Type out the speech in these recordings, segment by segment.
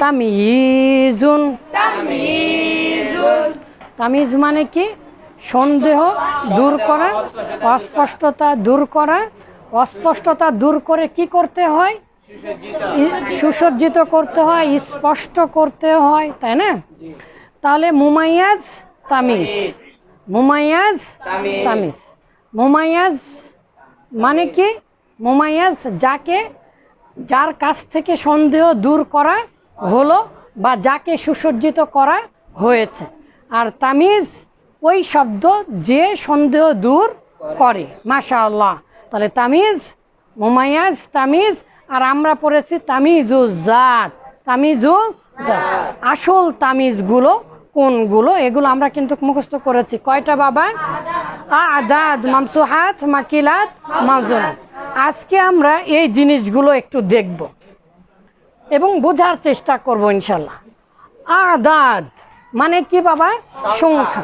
তামিজুন। তামিজ মানে কি? সন্দেহ দূর করা অস্পষ্টতা দূর করা। অস্পষ্টতা দূর করে কি করতে হয়? সুসজ্জিত করতে হয় স্পষ্ট করতে হয় তাই না? তাহলে মুমাইয়াজ তামিজ। মুমাইয়াজ তামিজ। মুমাইয়াজ মানে কি? মুমাইয়াজ যাকে যার কাছ থেকে সন্দেহ দূর করা হলো বা যাকে সুসজ্জিত করা হয়েছে। আর তামিজ ওই শব্দ যে সন্দেহ দূর করে। মাশা আল্লাহ তাহলে তামিজ মুমাইয়াজ তামিজ, আর আমরা পড়েছি তামিজু জাত। তামিজু আসল তামিজগুলো কোনগুলো? এগুলো আমরা কিন্তু মুখস্থ করেছি। কয়টা বাবা? আদাদ, মামসুহাত, মাকিলাত মাজুনাত আজকে আমরা এই জিনিসগুলো একটু দেখব এবং বোঝার চেষ্টা করব ইনশাল্লাহ। আদাদ মানে কি বাবা? সংখ্যা।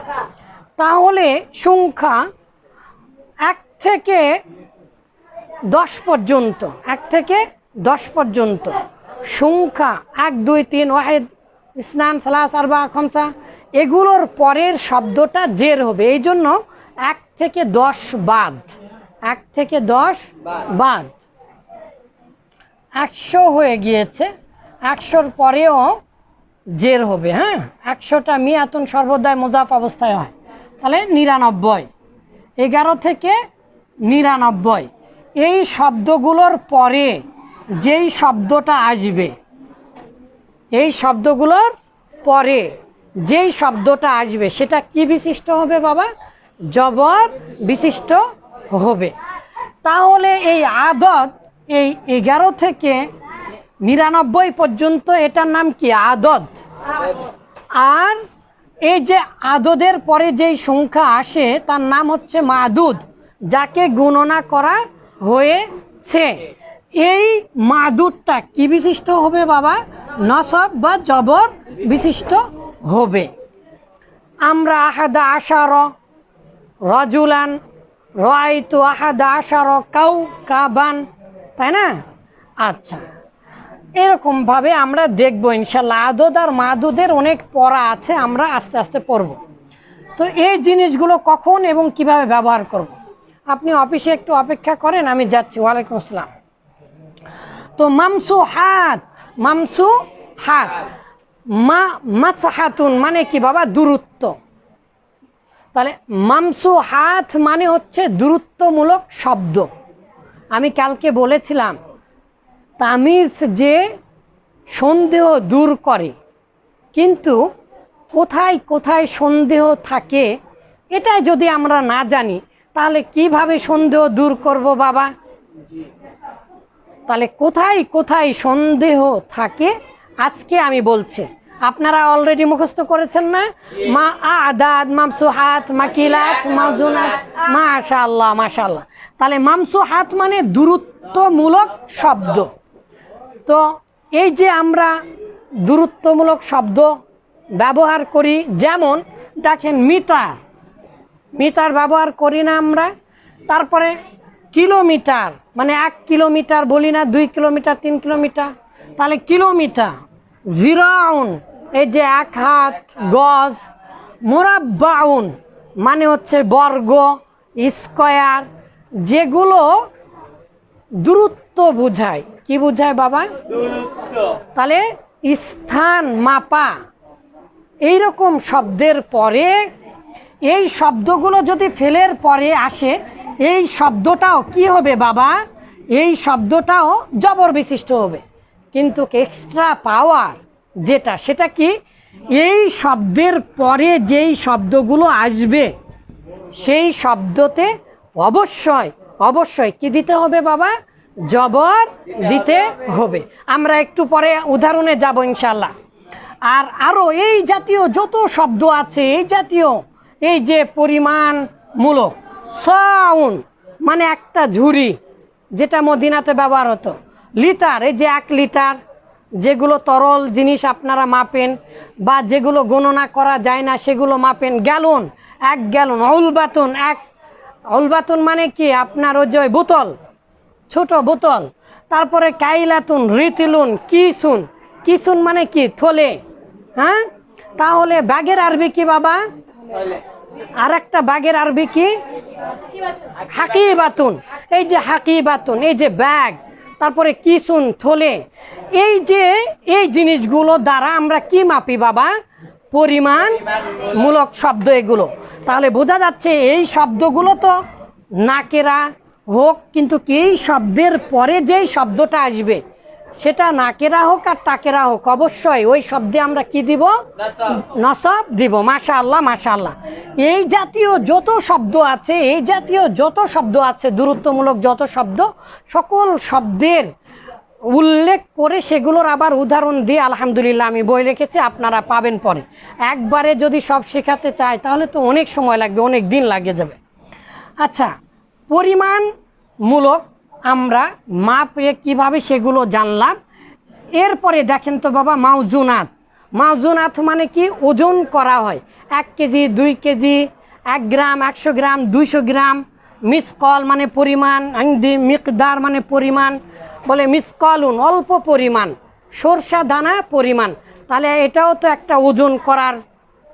তাহলে সংখ্যা এক থেকে দশ পর্যন্ত, এক থেকে দশ পর্যন্ত। সংখ্যা এক, দুই, তিন, ওয়াহেদ ইসনান সালাস আরবা খমসা। এগুলোর পরের শব্দটা জের হবে, এই জন্য এক থেকে দশ বাদ, এক থেকে দশ বাদ। একশো হয়ে গিয়েছে, একশোর পরেও জের হবে হ্যাঁ? একশোটা মিয়াতুন সর্বদাই মোজাফ অবস্থায় হয়। তাহলে নিরানব্বই, এগারো থেকে নিরানব্বই, এই শব্দগুলোর পরে যেই শব্দটা আসবে, এই শব্দগুলোর পরে যেই শব্দটা আসবে, সেটা কি বিশিষ্ট হবে বাবা? জবর বিশিষ্ট হবে। তাহলে এই আদত, এই এগারো থেকে নিরানব্বই পর্যন্ত এটার নাম কি? আদত। আর এই যে আদদের পরে যেই সংখ্যা আসে, তার নাম হচ্ছে মাদুদ, যাকে গণনা করা হয়েছে। এই মাদুদটা কি বিশিষ্ট হবে বাবা? নসব বা জবর বিশিষ্ট হবে। আমরা আহাদা আশার রজুলান রায়তু আহাদা আশার কাউ কাবান, তাই না? আচ্ছা এরকমভাবে আমরা দেখব ইনশাল্লাহ। আদদ আর মাদুদের অনেক পড়া আছে, আমরা আস্তে আস্তে পড়ব। তো এই জিনিসগুলো কখন এবং কীভাবে ব্যবহার করব। আপনি অফিসে একটু অপেক্ষা করেন, আমি যাচ্ছি। ওয়ালাইকুম আসসালাম। তো মামসু হাত মামসু হাত। মা, মাসহাতুন মানে কি বাবা? দূরত্ব। তাহলে মামসু হাত মানে হচ্ছে দূরত্বমূলক শব্দ। আমি কালকে বলেছিলাম, তামিজ যে সন্দেহ দূর করে, কিন্তু কোথায় কোথায় সন্দেহ থাকে, এটা যদি আমরা না জানি, তাহলে কীভাবে সন্দেহ দূর করব বাবা? তাহলে কোথায় কোথায় সন্দেহ থাকে আজকে আমি বলছি, আপনারা অলরেডি মুখস্থ করেছেন না? মা আদাদ মামসু মামসুহাত, মাকিলাত মাজুনাত মাশাআল্লাহ মাশাআল্লাহ। তাহলে মামসুহাত মানে দূরত্বমূলক শব্দ। তো এই যে আমরা দূরত্বমূলক শব্দ ব্যবহার করি, যেমন দেখেন মিটার। মিটার ব্যবহার করি না আমরা। তারপরে কিলোমিটার মানে এক কিলোমিটার বলি না, দুই কিলোমিটার, তিন কিলোমিটার। তাহলে কিলোমিটার। জিরাউন, এই যে এক হাত গজ, মোরাব্বাউন মানে হচ্ছে বর্গ, স্কয়ার, যেগুলো দূরত্ব বোঝায়। কি বোঝায় বাবা? তাহলে স্থান মাপা। এইরকম শব্দের পরে, এই শব্দগুলো যদি ফেলের পরে আসে, এই শব্দটাও কি হবে বাবা? এই শব্দটাও জবর বিশিষ্ট হবে। কিন্তু এক্সট্রা পাওয়ার যেটা, সেটা কি? এই শব্দের পরে যেই শব্দগুলো আসবে, সেই শব্দতে অবশ্যই অবশ্যই কি দিতে হবে বাবা? জবর দিতে হবে। আমরা একটু পরে উদাহরণে যাব ইনশাল্লাহ আর আরও এই জাতীয় যত শব্দ আছে, এই জাতীয়, এই যে পরিমাণমূলক সাউন্ড মানে একটা ঝুড়ি, যেটা মদিনাতে ব্যবহার হতো। লিটার, এই যে এক লিটার যেগুলো তরল জিনিস আপনারা মাপেন বা যেগুলো গণনা করা যায় না, সেগুলো মাপেন। গ্যালন, এক গ্যালন অউলবাতন এক অউলবাতন মানে কি? আপনার ওই যে বোতল, ছোট বোতল। তারপরে কাইলাতুন রিতিলুন কিসুন। কিসুন মানে কি? থলে হ্যাঁ? তাহলে ব্যাগের আরবি কি বাবা? আর একটা ব্যাগের আরবি কি? হাকিবাতুন। এই যে হাকিবাতুন, এই যে ব্যাগ তারপরে কিসুন, থলে। এই যে, এই জিনিসগুলো দ্বারা আমরা কি মাপি বাবা? পরিমাণ, মূলক শব্দ এগুলো। তাহলে বোঝা যাচ্ছে এই শব্দগুলো তো নাকেরা হোক, কিন্তু এই শব্দের পরে যেই শব্দটা আসবে? সেটা নাকেরা হোক আর টাকেরা হোক অবশ্যই ওই শব্দে আমরা কি দিব? নসব। দিব মাশা আল্লাহ মাশা আল্লাহ এই জাতীয় যত শব্দ আছে এই জাতীয় যত শব্দ আছে দূরত্বমূলক যত শব্দ সকল শব্দের উল্লেখ করে সেগুলোর আবার উদাহরণ দিয়ে আলহামদুলিল্লাহ আমি বই রেখেছি আপনারা পাবেন পরে। একবারে যদি সব শেখাতে চায় তাহলে তো অনেক সময় লাগবে অনেক দিন লাগে যাবে। আচ্ছা পরিমাণমূলক আমরা মাপে কীভাবে সেগুলো জানলাম। এরপরে দেখেন তো বাবা মাউজুনাত মাউজুনাত মানে কি? ওজন করা হয়। এক কেজি দুই কেজি এক গ্রাম একশো গ্রাম দুইশো গ্রাম। মিসকল মানে পরিমাণ আইন্দি মিকদার মানে পরিমাণ। বলে মিসকলুন অল্প পরিমাণ। সরষা দানা পরিমাণ। তাহলে এটাও তো একটা ওজন করার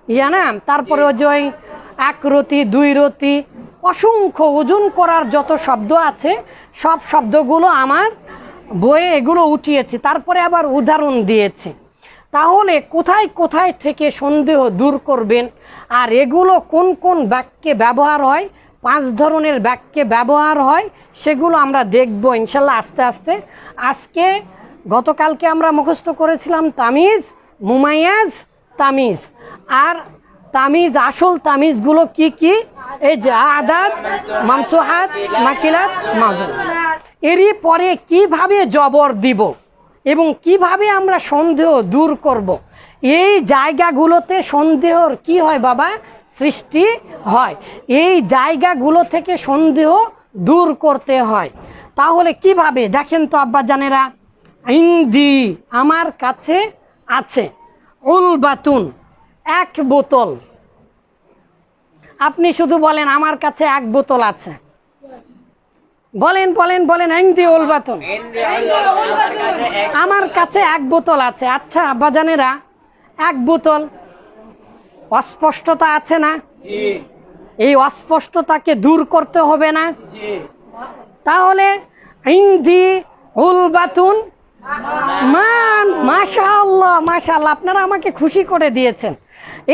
ইয়া না? তারপরে ওই যে ওই এক রতি, দুই রতি, অসংখ্য ওজন করার যত শব্দ আছে, সব শব্দগুলো আমার বইয়ে এগুলো উঠিয়েছি, তারপরে আবার উদাহরণ দিয়েছি। তাহলে কোথায় কোথায় থেকে সন্দেহ দূর করবেন, আর এগুলো কোন কোন বাক্যে ব্যবহার হয়, পাঁচ ধরনের বাক্যে ব্যবহার হয়, সেগুলো আমরা দেখব ইনশাল্লাহ আস্তে আস্তে। আজকে গতকালকে আমরা মুখস্থ করেছিলাম তামিজ, মুমাইয়াজ, তামিজ। আর তামিজ, আসল তামিজগুলো কি কি? এই যে আদাত মামসুহাত মাকিলাত, মাজুন। এরই পরে কীভাবে জবর দিব এবং কীভাবে আমরা সন্দেহ দূর করব। এই জায়গাগুলোতে সন্দেহর কি হয় বাবা? সৃষ্টি হয়। এই জায়গাগুলো থেকে সন্দেহ দূর করতে হয়। তাহলে কীভাবে? দেখেন তো আব্বাজানেরা। ইন্দি আমার কাছে আছে। উলবাতুন। এক বোতল। আপনি শুধু বলেন আমার কাছে এক বোতল আছে। বলেন বলেন বলেন ইন্দি উলবাতুন আমার কাছে এক বোতল আছে। আচ্ছা আব্বাজানেরা এক বোতল অস্পষ্টতা আছে না? এই অস্পষ্টতাকে দূর করতে হবে না? তাহলে ইন্দি উলবাতুন মান, মাশাআল্লাহ মাশাআল্লাহ, আপনারা আমাকে খুশি করে দিয়েছেন।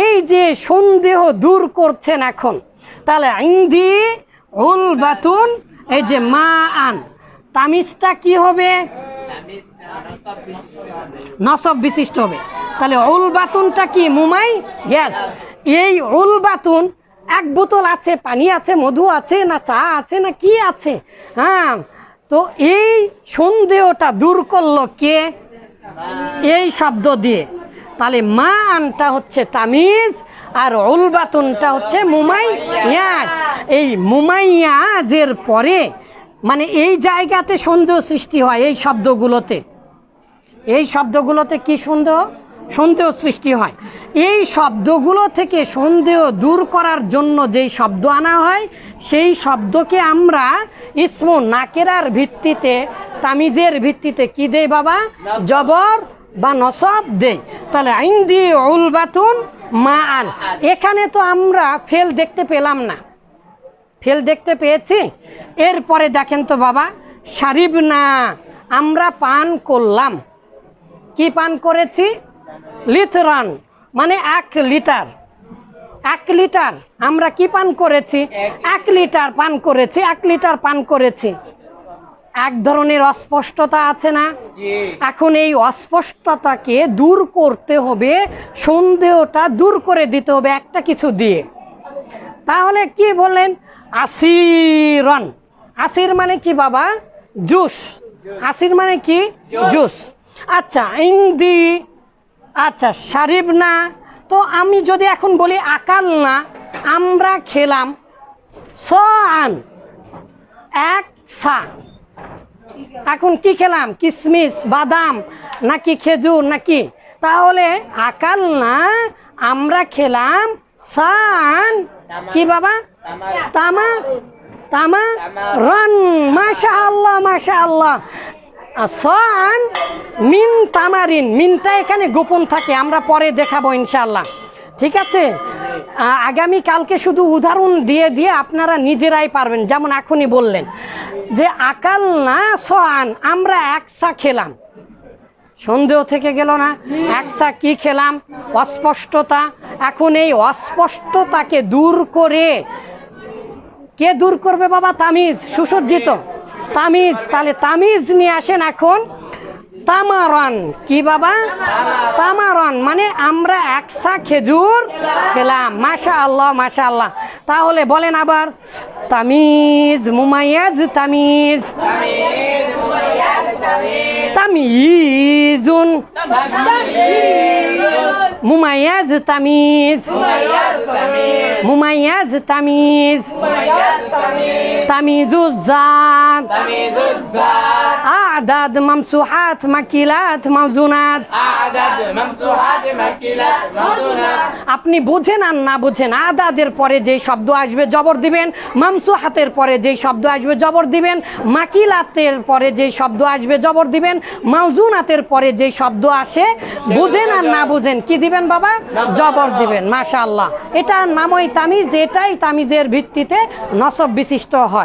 এই যে সন্দেহ দূর করছেন এখন, তাহলে ইন্দি উল বাতুন এই যে মা আন তামিজটা কি হবে? নসব বিশিষ্ট হবে। তাহলে উল বাতুনটা কি, মুমাই? গ্যাস এই উল বাতুন এক বোতল আছে, পানি আছে, মধু আছে, না চা আছে, না কি আছে? হ্যাঁ তো এই সন্দেহটা দূর করল কে? এই শব্দ দিয়ে। তাহলে মা আনটা হচ্ছে তামিজ আর উলবাতুনটা হচ্ছে মুমাইয়াজ। এই মুমাইয়াজের পরে মানে এই জায়গাতে সন্দেহ সৃষ্টি হয় এই শব্দগুলোতে। এই শব্দগুলোতে কি সন্দেহ? সন্দেহ সৃষ্টি হয়। এই শব্দগুলো থেকে সন্দেহ দূর করার জন্য যেই শব্দ আনা হয়, সেই শব্দকে আমরা ইসমু নাকেরার ভিত্তিতে, তামিজের ভিত্তিতে কি দেই বাবা? জবর বা নসব দেই। তাহলে আইন দিয়ে উলবাতুন মা আন এখানে তো আমরা ফেল দেখতে পেলাম না। ফেল দেখতে পেয়েছি? এরপরে দেখেন তো বাবা, সারিব না, আমরা পান করলাম। কি পান করেছি? লিথরান মানে এক লিটার। এক লিটার আমরা কি পান করেছি? এক লিটার পান করেছি এক লিটার পান করেছি। এক ধরনের অস্পষ্টতা আছে না? এখন এই অস্পষ্টতাকে দূর করতে হবে সন্দেহটা দূর করে দিতে হবে একটা কিছু দিয়ে। তাহলে কি বললেন? আসিরন। আসির মানে কি বাবা? জুস। আসির মানে কি? জুস। আচ্ছা ইন্দি আচ্ছা সারিব না। তো আমি যদি এখন বলি আকাল না আমরা খেলাম স আন এক সা। এখন কি খেলাম? কিশমিশ বাদাম নাকি খেজুর নাকি? তাহলে আকাল না আমরা খেলাম সান। কি বাবা? তামা তামা রান মাশা আল্লাহ মাশা আল্লাহ সন মিন তামারিন, মিনটা এখানে গোপন থাকে, আমরা পরে দেখাবো ইনশাল্লাহ ঠিক আছে? আগামী কালকে শুধু উদাহরণ দিয়ে দিয়ে আপনারা নিজেরাই পারবেন, যেমন এখনই বললেন। যে আকাল না সন আমরা একসা খেলাম। সন্দেহ থেকে গেল না? একসা কি খেলাম? অস্পষ্টতা। এখন এই অস্পষ্টতাকে দূর করে কে দূর করবে বাবা তামিজ? সুসজ্জিত। তামিজ, তাহলে তামিজ নিয়ে আসেন এখন। তামারন, কি বাবা? তামারন মানে আমরা একসা খেজুর খেলাম। মাশা আল্লাহ মাশা আল্লাহ তাহলে বলেন আবার, তামিজ, মুমাইয়াজ, তামিজ। তামিজুন। মুমাইয়াজ তামিজ মুমাইয়াজ তামিজ তামিজুজ্জান আদাদ মামসুহাত মাকিলাত মাউজুনাত أعداد ممسوحات مكيلات موزونات আপনি বুঝেন আর না বুঝেন আদাদের পরে যেই শব্দ আসবে জবর দিবেন মামসুহাতের পরে যেই শব্দ আসবে জবর দিবেন মাকিলাতের পরে যেই শব্দ আসবে জবর দিবেন মাউজুনাতের পরে যেই শব্দ আসে বুঝেন আর না বুঝেন কি দিবেন বাবা? জবর দিবেন মাশাআল্লাহ। এটা নামই তামিজ এটাই তামিজের ভিত্তিতে নসব বিশিষ্ট হয়।